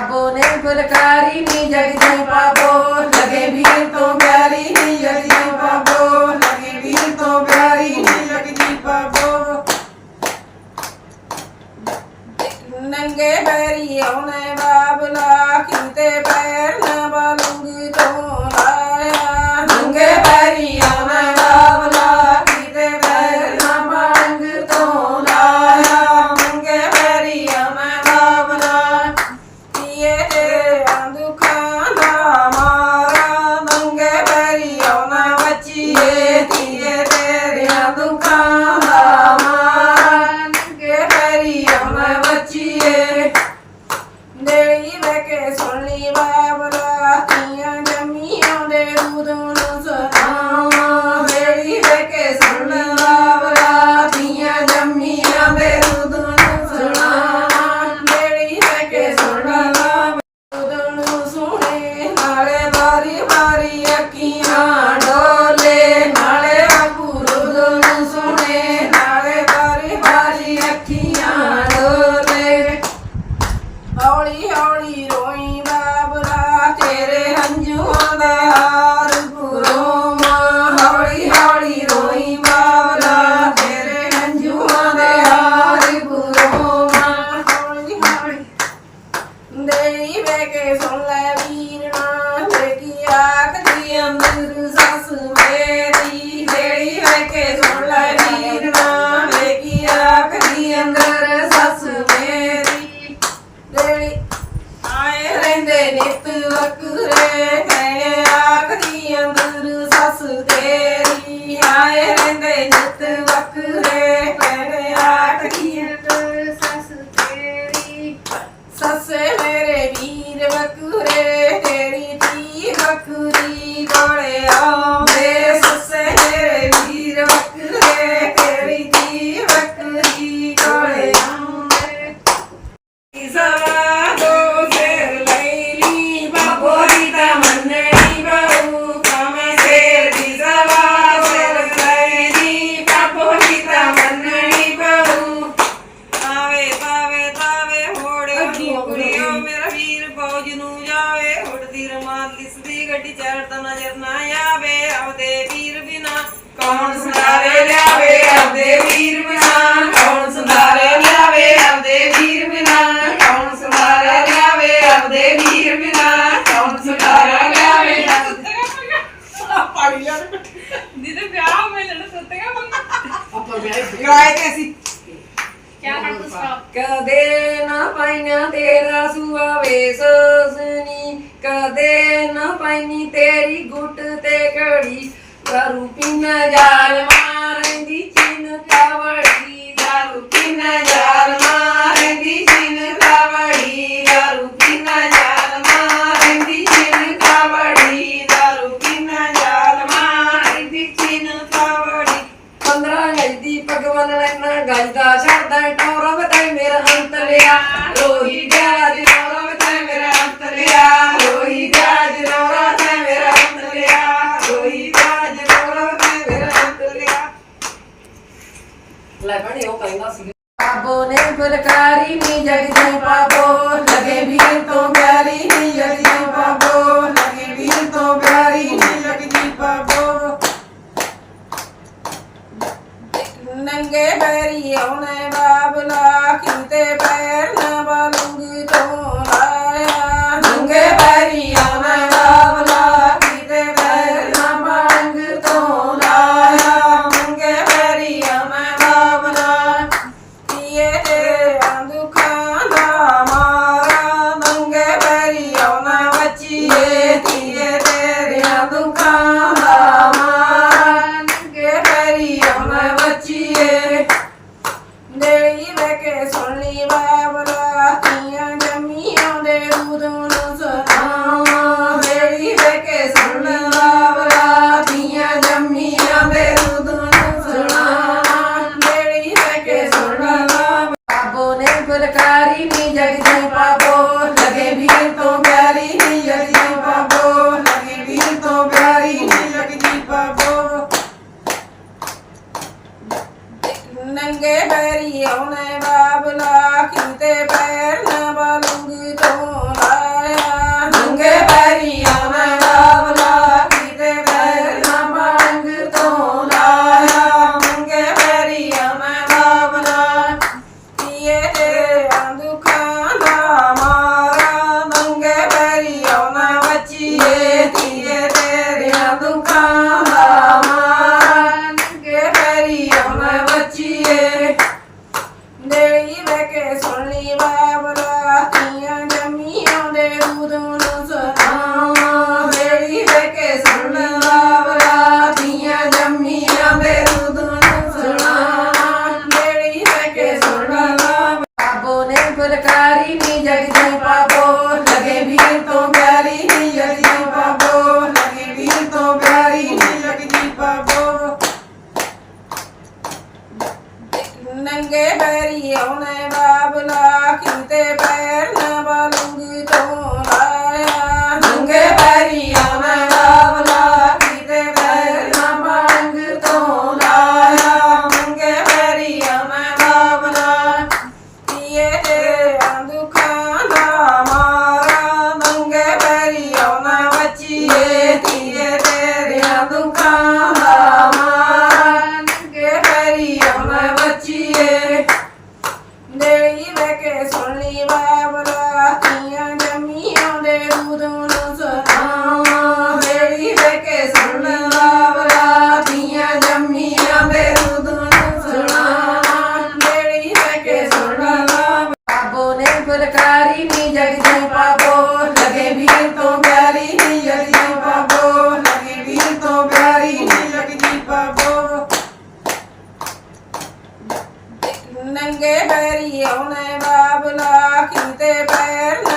ਰੱਬੋ ਨੇ ਫਲਕਾਰੀ ਨੀ ਜਗਦੀ ਬਾਬੋ, ਲਗੇ ਵੀਰ ਤੋਂ ਪਿਆਰੀ ਨੀ ਜਗਦੀ ਬਾਬੋ, ਲਗੇ ਵੀਰ ਤੋਂ ਪਿਆਰੀ ਨੀ ਜਗਦੀ ਬਾਬੋ। ਨੰਗੇ ਬੈਰੀ ਆਉਣੇ ਬਾਬਲਾ ਕਿਤੇ ਬੈਰ aku dekari ini jadi sumpah bohong ਬੈਰੀਏ ਉਹਨੇ ਬਾਬਲਾ ਕੀਤੇ फलकारी नी जगदम्बा बोल लगे वीर तो प्यारी नी जगदम्बा बोल लगे वीर तो प्यारी नी जगदम्बा बोल नंगे पैरी औने बाबला खीते पैर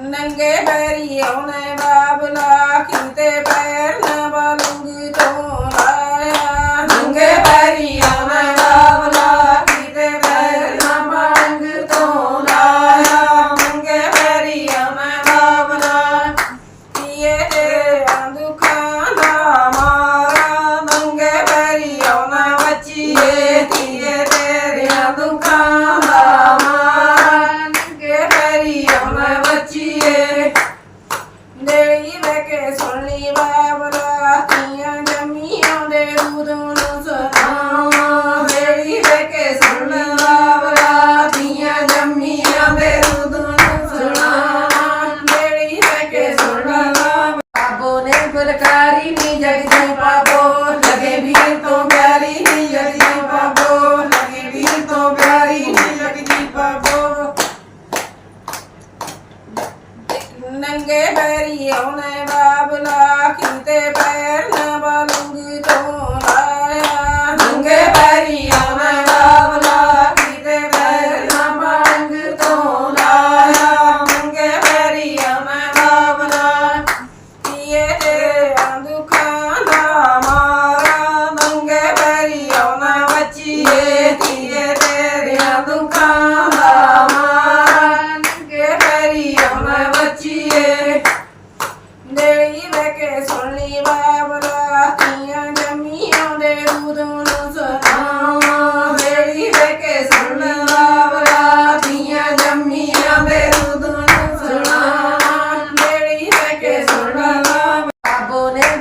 ਨੰਗੇ ਪੈਰੀ ਆਉਣੇ ਬਾਬਲਾ ਕਿਤੇ ਪੈਰ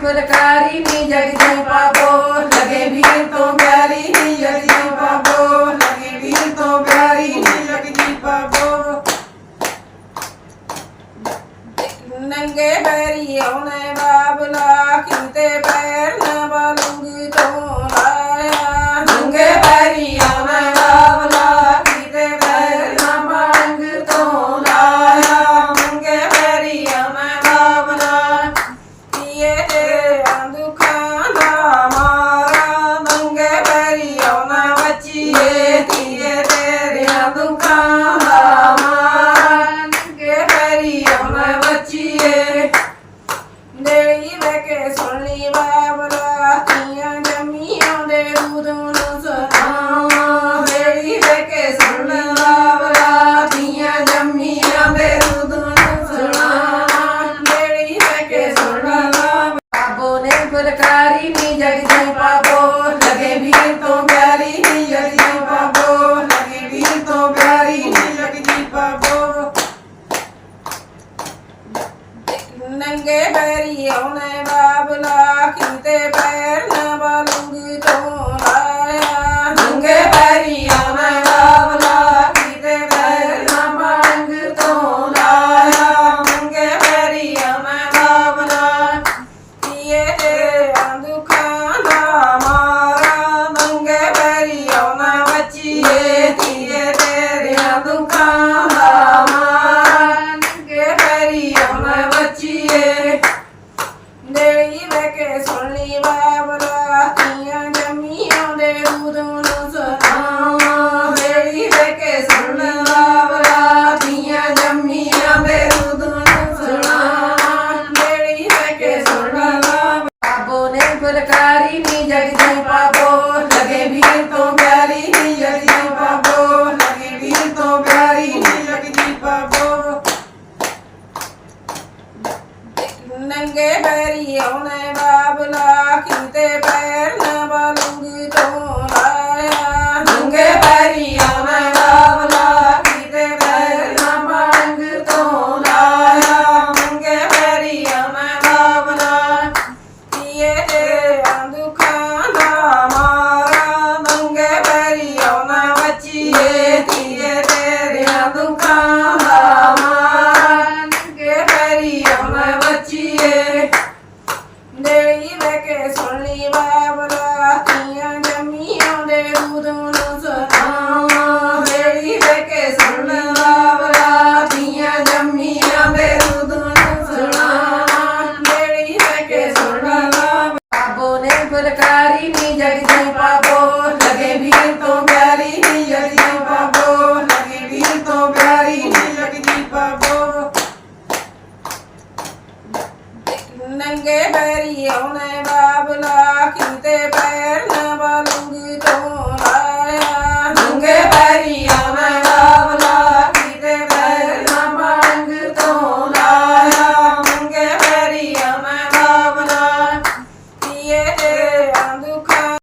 berkarini jadi tumpah Oliver. ਨੰਗੇ ਪੈਰੀ ਆਉਣੇ ਬਾਬਲਾ ਕਿਤੇ ਪੈਰ